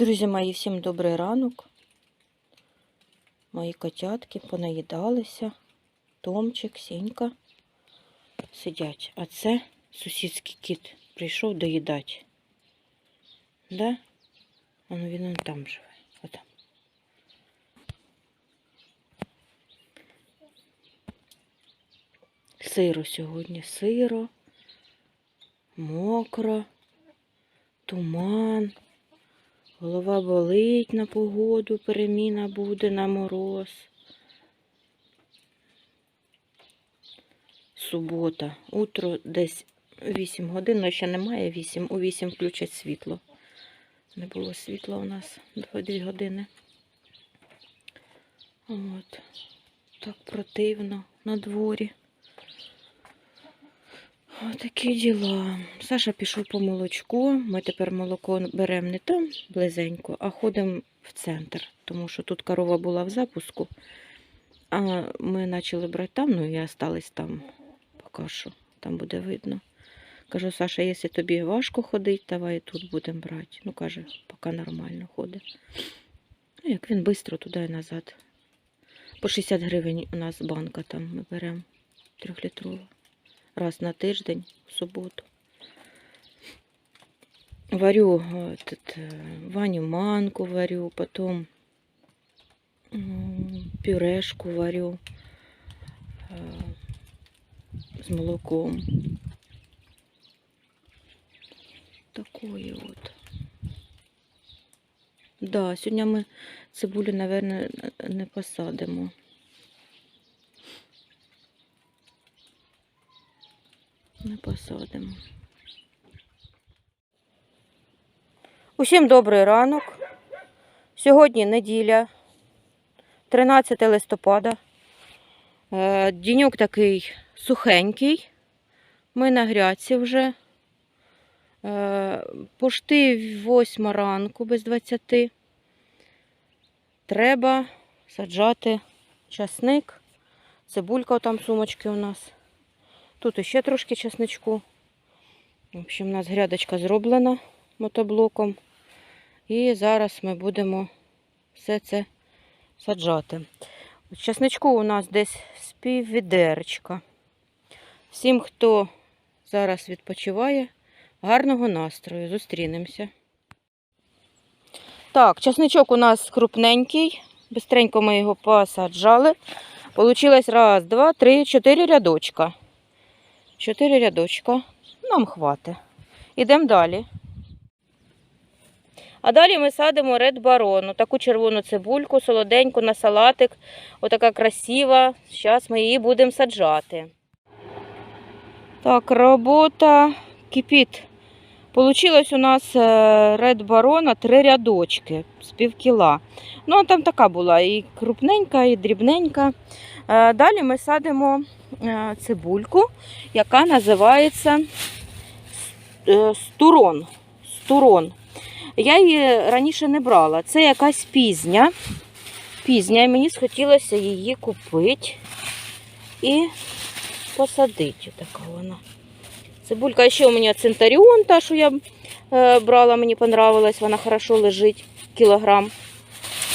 Друзі мої, всім добрий ранок. Мої котятки понаїдалися. Томчик, Сінька сидять. А це сусідський кіт прийшов доїдати. Да? А ну він он там живе. Отам. Сиро сьогодні, сиро, мокро, туман. Голова болить на погоду, переміна буде на мороз. Субота. Утро десь 8 годин, але ще немає 8. У 8 включать світло. Не було світла у нас 2-2 години. От. Так противно на дворі. Отакі діла. Саша пішов по молочку. Ми тепер молоко беремо не там близенько, а ходимо в центр, тому що тут корова була в запуску. А ми почали брати там, ну і остались там поки що. Там буде видно. Кажу, Саша, якщо тобі важко ходити, давай тут будемо брати. Ну, каже, поки нормально ходить. Ну, як він швидко туди і назад. По 60 гривень у нас банка там ми беремо трьохлітрова раз на тиждень, в суботу. Варю этот, э, Ваню манку варю, потом м, пюрешку варю э, с молоком. Такое вот. Да, сьогодні ми цибулю, наверное, не посадимо. Не посадимо. Усім добрий ранок. Сьогодні неділя, 13 листопада. Е, Діньок такий сухенький. Ми на грядці вже. Е, Пошти 8 ранку без 20. Треба саджати часник. Цибулька там сумочки у нас. Тут іще трошки чесничку. В общем, у нас грядочка зроблена мотоблоком. І зараз ми будемо все це саджати. Чесничку у нас десь з піввідеречка. Всім, хто зараз відпочиває, гарного настрою. Зустрінемося. Так, чесничок у нас крупненький. Бистренько ми його посаджали. Получилось раз, два, три, чотири рядочка. Чотири рядочка. Нам хватить. Ідемо далі. А далі ми садимо Ред Барону, таку червону цибульку, солоденьку на салатик. Отака красива. Зараз ми її будемо саджати. Так, робота кипить. Получилось у нас Ред Барона три рядочки з півкіла. Ну, а там така була і крупненька, і дрібненька. Е, Далі ми садимо цибульку, яка називається е, стурон. стурон. Я її раніше не брала. Це якась пізня. Пізня, і мені схотілося її купити і посадити. Така вона. Цибулька ще у мене Центаріон, та, що я е, брала, мені понравилась, вона хорошо лежить, кілограм.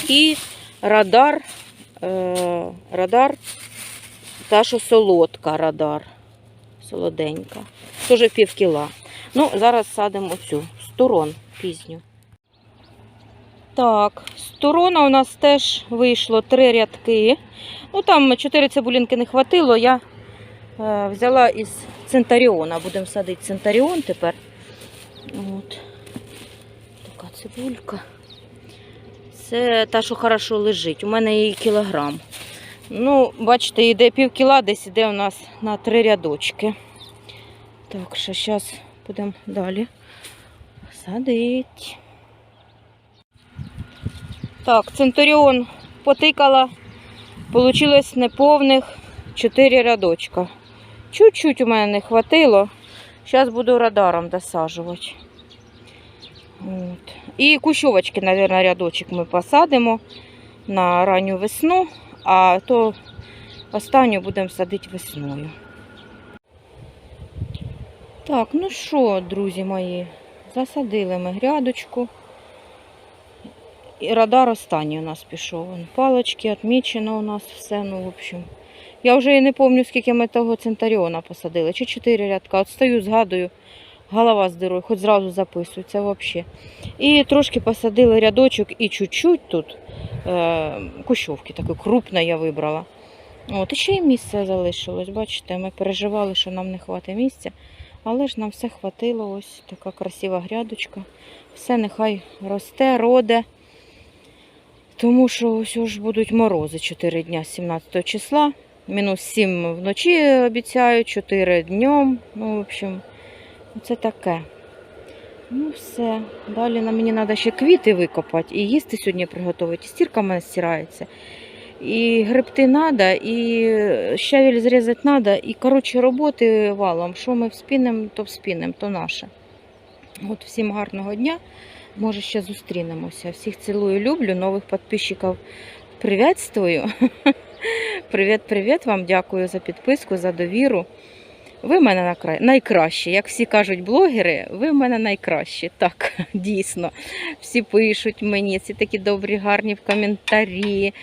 І радар, е, радар, та, що солодка радар, солоденька. Теж пів кіла. Ну, зараз садимо оцю, стурон пізню. Так, з турона у нас теж вийшло три рядки. Ну, там чотири цибулінки не хватило, я е, взяла із Центаріона. Будемо садити Центаріон тепер. От. Така цибулька. Це та, що хорошо лежить. У мене її кілограм. Ну, бачите, йде пів кіла, десь йде у нас на три рядочки. Так, що зараз будемо далі садити. Так, Центуріон потикала. Получилось неповних 4 рядочка. Чуть-чуть у мене не хватило. Зараз буду радаром досаджувати. От. І кущовочки, мабуть, рядочок ми посадимо на ранню весну, а то останню будемо садити весною. Так, ну що, друзі мої, засадили ми грядочку. І радар останній у нас пішов. Палочки відмічено у нас все. Ну, в общем. Я вже і не пам'ятаю, скільки ми того центаріона посадили. Чи чотири рядка. От стою, згадую, голова з дирою, хоч зразу записується взагалі. І трошки посадили рядочок і чуть-чуть тут е, кущовки, таке крупне я вибрала. От, і ще й місце залишилось. Бачите, ми переживали, що нам не хватить місця. Але ж нам все хватило. Ось така красива грядочка. Все нехай росте, роде. Тому що ось ж будуть морози 4 дня з 17 числа. Мінус 7 вночі обіцяють, 4 днем. Ну, в общем, це таке. Ну, все. Далі на мені треба ще квіти викопати і їсти сьогодні приготувати. Стірка в мене стирається. І гребти треба, і щавель зрізати треба. І, коротше, роботи валом. Що ми вспінемо, то вспінемо, то наше. От всім гарного дня. Може, ще зустрінемося. Всіх цілую, люблю. Нових підписчиків приветствую. Привіт, привіт вам. Дякую за підписку, за довіру. Ви в мене найкращі. Як всі кажуть блогери, ви в мене найкращі. Так, дійсно. Всі пишуть мені, ці такі добрі, гарні в коментарі.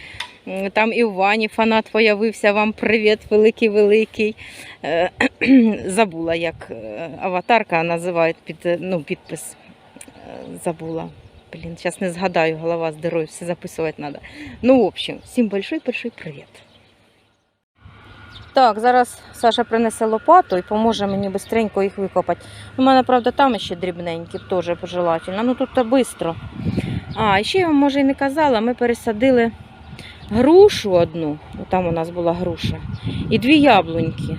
Там і в Вані фанат появився. Вам привіт, великий, великий. Е, Забула, як е, аватарка називають під, е, ну, підпис. Забула. Блін, зараз не згадаю, голова здоров'я, все записувати треба. Ну, в общем, всім большой-большой привіт. Так, зараз Саша принесе лопату і поможе мені швидко їх викопати. У мене, правда, там ще дрібненькі, теж пожелательно. Ну тут то швидко. А, ще я вам може і не казала, ми пересадили грушу одну, там у нас була груша, і дві яблуньки.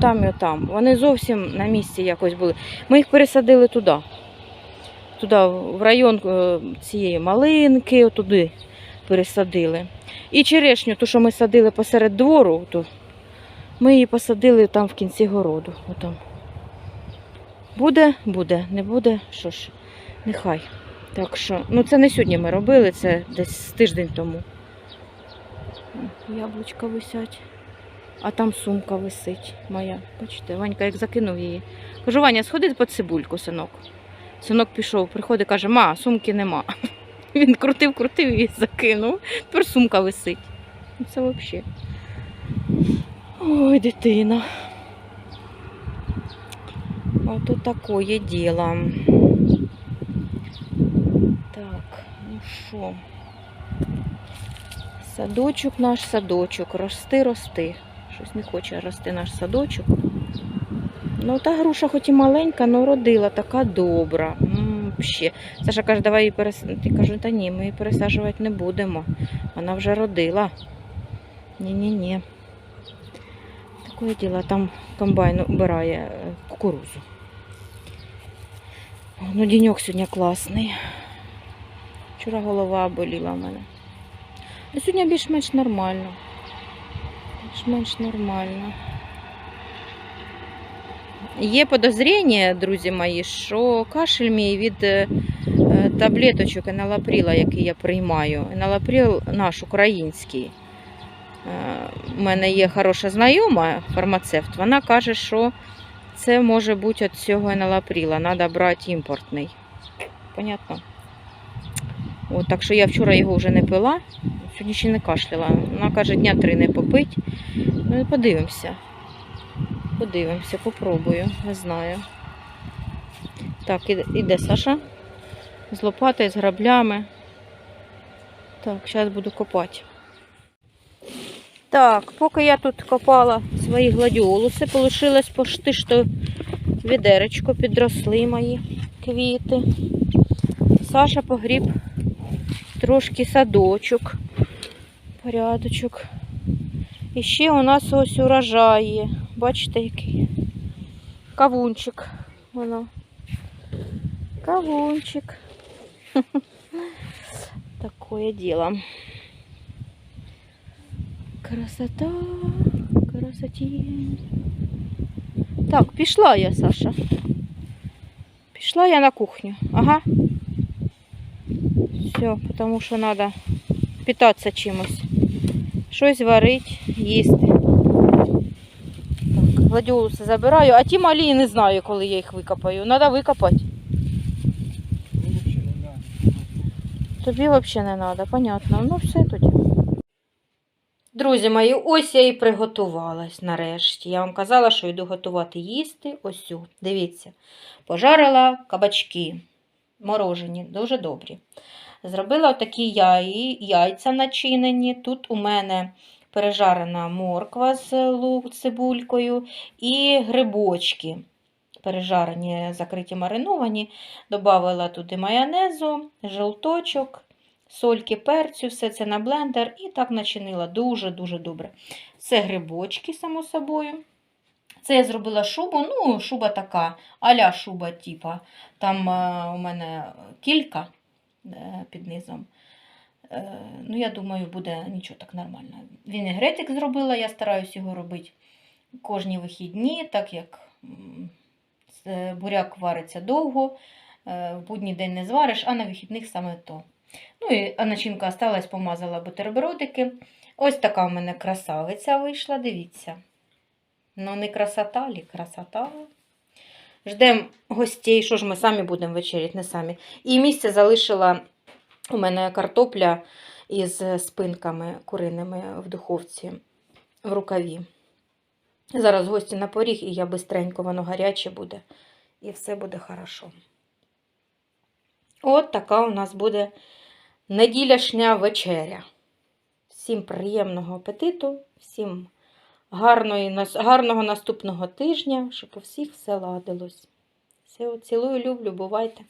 Там і там. Вони зовсім на місці якось були. Ми їх пересадили туди. Туди, в район е, цієї малинки, туди пересадили. І черешню, ту, що ми садили посеред двору, ту, ми її посадили там в кінці городу. Отам. Буде, буде, не буде, що ж, нехай. Так що, ну це не сьогодні ми робили, це десь тиждень тому. Яблучка висять. А там сумка висить моя. Бачите, Ванька як закинув її. Кажу, Ваня, сходи по цибульку, синок. Синок пішов, приходить, каже, ма, сумки нема. Він крутив, крутив і закинув. Тепер сумка висить. Ну, Це взагалі. Ой, дитина. Ото такое діло. Так, ну що. Садочок наш садочок. Рости, рости. Щось не хоче рости наш садочок. Ну, та груша хоч і маленька, але родила така добра. М, Саша каже, давай її пересадити. Я кажу, та ні, ми її пересаджувати не будемо. Вона вже родила. Ні-ні-ні. Таке діло, там комбайн убирає е, кукурузу. Ну, денек сьогодні класний. Вчора голова боліла в мене. Сьогодні більш-менш нормально. Більш-менш нормально. Є подозріння, друзі мої, що кашель мій від е, е, таблеточок еналапріла, який я приймаю. Еналапріл наш український. Е, У мене є хороша знайома, фармацевт. Вона каже, що це може бути від цього еналапріла. Треба брати імпортний. Понятно? От, так що я вчора його вже не пила, сьогодні ще не кашляла. Вона каже, дня три не попить. Ну подивимося. Подивимося, попробую, не знаю. Так, іде, Саша з лопатою, з граблями. Так, зараз буду копати. Так, поки я тут копала свої гладіолуси, полишилось пошти що відеречко, підросли мої квіти. Саша погріб трошки садочок, порядочок. І ще у нас ось урожай є. Бачите, який кавунчик. Воно. Кавунчик. Такое дело. Красота, красотень. Так, пішла я, Саша. Пішла я на кухню. Ага. Все, потому що треба питатися чимось. Щось варить, їсти. Так, гладіолуси забираю, а ті малі не знаю, коли я їх викопаю. Треба викопати. тобі взагалі не треба, понятно. Ну, все тоді. Друзі мої, ось я і приготувалась нарешті. Я вам казала, що йду готувати їсти. Ось, дивіться. Пожарила кабачки. Морожені, дуже добрі. Зробила такі яї, яйця начинені. Тут у мене пережарена морква з лук, цибулькою і грибочки. Пережарені, закриті, мариновані. Добавила туди майонезу, желточок, сольки, перцю, все це на блендер і так начинила дуже-дуже добре. Це грибочки, само собою. Це я зробила шубу, ну, шуба така, аля шуба, типа. Там е, у мене кілька під низом. Е, ну, я думаю, буде нічого так нормально. Вінегретик зробила, я стараюсь його робити кожні вихідні, так як буряк вариться довго, е, в будній день не звариш, а на вихідних саме то. Ну і начинка осталась, помазала бутербродики. Ось така у мене красавиця вийшла, дивіться. Ну, не красота, лі красота. Ждемо гостей, що ж ми самі будемо вечеряти, не самі. І місце залишила у мене картопля із спинками куриними в духовці в рукаві. Зараз гості на поріг, і я бистренько, воно гаряче буде. І все буде хорошо. От така у нас буде неділяшня вечеря. Всім приємного апетиту, всім гарної, гарного наступного тижня, щоб у всіх все ладилось. Все, цілую, люблю, бувайте.